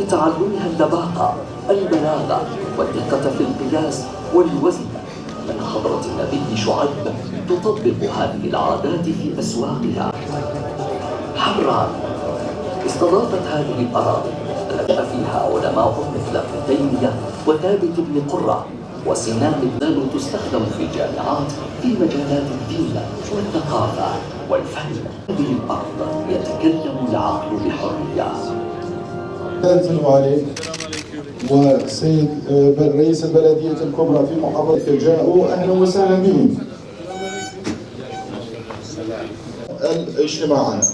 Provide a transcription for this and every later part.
بتعلمها اللباقة البلاغة والدقة في القياس والوزن. من حضرة النبي شعيب تطبق هذه العادات في أسواقها. حران استضافت هذه الأراضي. التي فيها علماء مثل ابن تيمية وثابت بن قرة. وسنان الدال تستخدم في الجامعات في مجالات الدين والثقافة والفن. هذه الأرض يتكلم العقل بحرية. سيادة الوالي والسيد آه، رئيس البلدية الكبرى في محافظة جاءوا أهلا وسهلا بهم الاجتماعات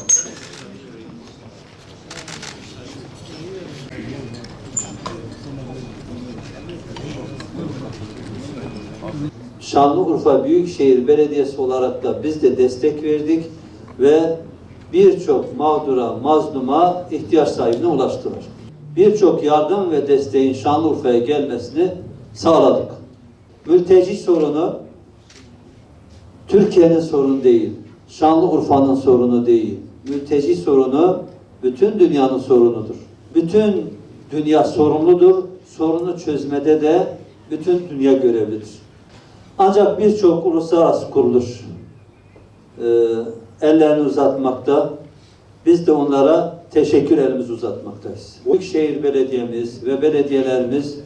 Şanlıurfa Büyükşehir Belediyesi olarak da biz de destek verdik ve birçok mağdura, mazluma ihtiyaç sahibine ulaştılar. Birçok yardım ve desteğin Şanlıurfa'ya gelmesini sağladık. Mülteci sorunu Türkiye'nin sorunu değil, Şanlıurfa'nın sorunu değil. Mülteci sorunu bütün dünyanın sorunudur. Bütün dünya sorumludur. Sorunu çözmede de bütün dünya görevlidir. Ancak birçok uluslararası kuruluş e, ellerini uzatmakta. Biz de onlara teşekkür elimizi uzatmaktayız. Büyükşehir Belediyemiz ve belediyelerimiz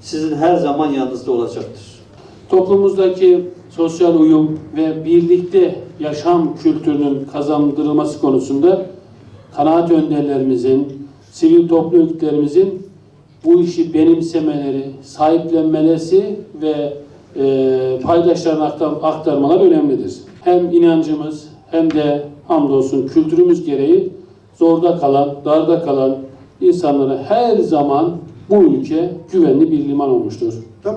sizin her zaman yanınızda olacaktır. toplumumuzdaki sosyal uyum ve birlikte yaşam kültürünün kazandırılması konusunda kanaat önderlerimizin, sivil toplum örgütlerimizin bu işi benimsemeleri, sahiplenmeleri ve e, paydaşlarına aktar, aktarmalar önemlidir. Hem inancımız hem de hamdolsun kültürümüz gereği zorda kalan, darda kalan insanlara her zaman bu ülke güvenli bir liman olmuştur.